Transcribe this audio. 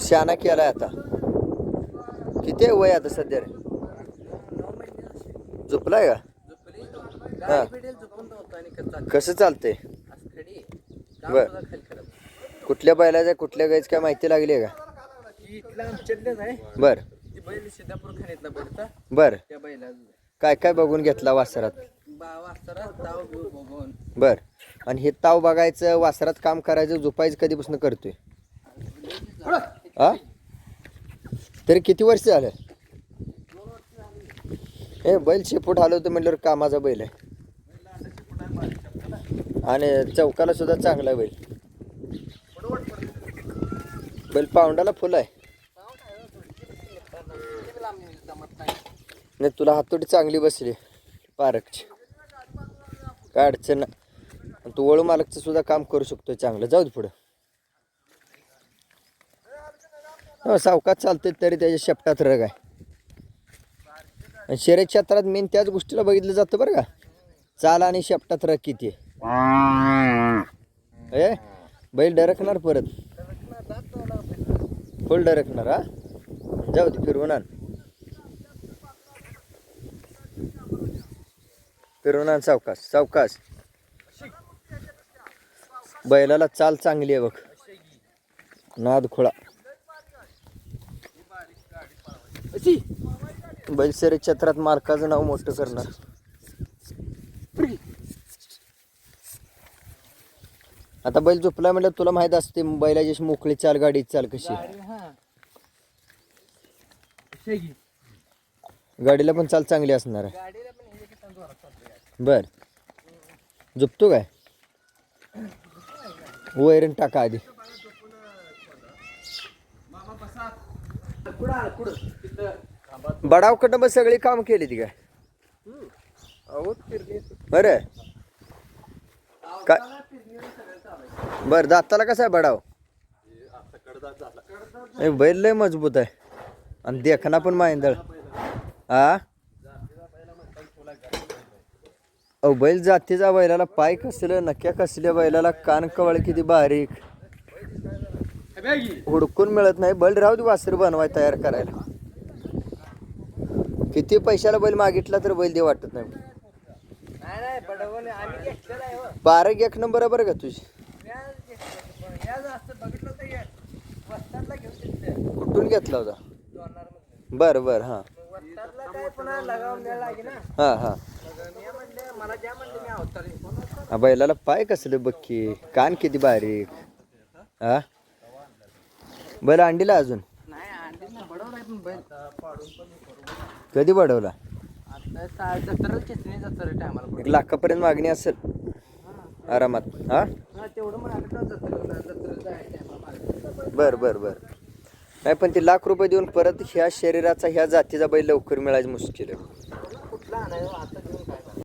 शाना केलाय आता. किती वय आता सध्या रे? झोपलाय का? कसं कसं चालतंय? बर. कुठल्या बैलाच्या कुठल्या गायच काय माहिती लागली आहे का? बर. बर. काय काय बघून घेतला वासरात? बा वासरा ताव बिव बघून. बर. आणि हे ताव बघायचं वासरात काम करायचं झोपायचं कधीपासून करतोय? हा? तरी किती वर्ष झालं? ए बैल शेपूट हलवतं म्हटल्यावर कामाचा बैल आहे. आणि चौकाला सुद्धा चांगला आहे बैल. बैल पाऊंडाला फुल आहे. नाही तुला हातोडी चांगली बसली पारकची काय अडचण नाही. आणि तू वळू मालकचं सुद्धा काम करू शकतो चांगलं. जाऊ दे पुढं. हो सावकाश चालते तरी त्याच्या शेपटात रग आहे. आणि शर्यत क्षेत्रात मेन त्याच गोष्टीला बघितलं जातं बरं का. चाल आणि शेपटात रग किती ए बैल डरकणार परत. फुल डरकणार हा? जाऊ दे फिरवून आण. फिरवून आण सावकाश सावकाश. बैलाला चाल चांगली आहे बघ. नाद खोळा. बैल शर्यत क्षेत्रात मालकाचं नाव मोठं करणार. आता बैल झोपला म्हणलं तुला माहीत असते बैलाची मोकळी चाल गाडी चाल कशी गाडीला पण चाल चांगली असणार आहे. बर. झोपतो काय? वैरण टाका आधी. कुठं बडावकडनं मग सगळी काम केली ती काय? बर. फिरली बरं काय? बर दाताला कसा आहे बडाव? बैल लय मजबूत आहे. आणि देखना पण माहिंदळ हा अहो बैल जातीचा बैलाला पाय कसलं नक्या कसल्या बैलाला कान कवळ किती बारीक. हुडकून मिळत नाही. बैल राहू दे वासर बनवाय तयार करायला. किती पैशाला बैल मागितला तर बैल दे वाटत नाही. बारा एक नंबर बरं का तुझी. कुठून घेतला होता? बरं बरं बर बर हा. हा हा. हा बैलाला पाय कसले बक्की? कान किती बारीक? हा? बैल अंडीला अजून? कधी बडवला? एक लाखापर्यंत मागणी असेल. आरामात. हा? बर बर बर. नाही पण ते लाख रुपये देऊन परत ह्या शरीराचा ह्या जातीचा बैल लवकर मिळायचं मुश्किल आहे.